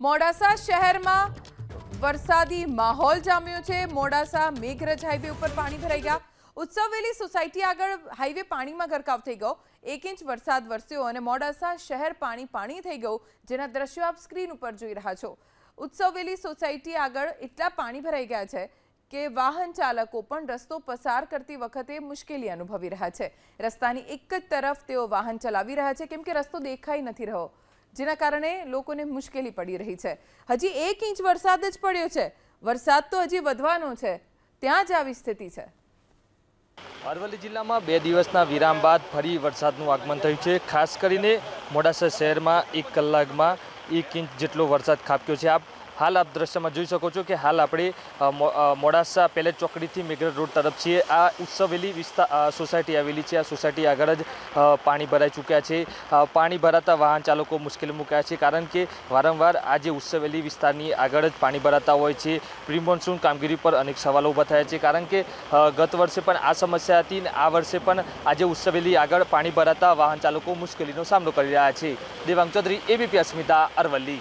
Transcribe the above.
મોડાસા શહેરમાં વરસાદી માહોલ જામ્યો છે. મોડાસા મેઘરજ હાઈવે ઉપર પાણી ભરાઈ ગયા. ઉત્સવવેલી સોસાયટી આગળ હાઈવે પાણીમાં ગરકાવ થઈ ગયો. એક ઇંચ વરસાદ વરસ્યો અને મોડાસા શહેર પાણી પાણી થઈ ગયું, જેના દ્રશ્યો આપ સ્ક્રીન ઉપર જોઈ રહ્યા છો. ઉત્સવવેલી સોસાયટી આગળ એટલા પાણી ભરાઈ ગયા છે કે વાહન ચાલકો પણ રસ્તો પસાર કરતી વખતે મુશ્કેલી અનુભવી રહ્યા છે. રસ્તાની એક જ તરફ તેઓ વાહન ચલાવી રહ્યા છે, કેમ કે રસ્તો દેખાઈ નથી રહ્યો. જેના કારણે લોકોને મુશ્કેલી પડી રહી છે. હજી એક ઇંચ વરસાદ જ પડ્યો છે. વરસાદ તો હજી વધવાનો છે. ત્યાં જ આવી સ્થિતિ છે. અરવલ્લી જિલ્લામાં બે દિવસના વિરામ બાદ ફરી વરસાદનું આગમન થયું છે. ખાસ કરીને મોડાસા શહેરમાં એક કલાકમાં એક ઇંચ જેટલો વરસાદ ખાબક્યો છે. આપ હાલ આપ દ્રશ્યમાં જોઈ શકો છો કે હાલ આપણે મોડાસા પેલે ચોકડીથી મેઘરજ રોડ તરફ છીએ આ ઉત્સવેલી વિસ્તાર સોસાયટી આવેલી છે. આ સોસાયટી આગળ જ પાણી ભરાઈ ચૂક્યા છે. પાણી ભરાતા વાહન ચાલકો મુશ્કેલી મૂક્યા છે કારણ કે વારંવાર આ જે ઉત્સવેલી વિસ્તારની આગળ જ પાણી ભરાતા હોય છે. પ્રી મોન્સૂન કામગીરી પર અનેક સવાલો ઊભા થયા છે કારણ કે ગત વર્ષે પણ આ સમસ્યા હતી અને આ વર્ષે પણ આજે ઉત્સવેલી આગળ પાણી ભરાતા વાહન ચાલકો મુશ્કેલીનો સામનો કરી રહ્યા છે. દેવાંગ ચૌધરી એબીપી અસ્મિતા, અરવલ્લી.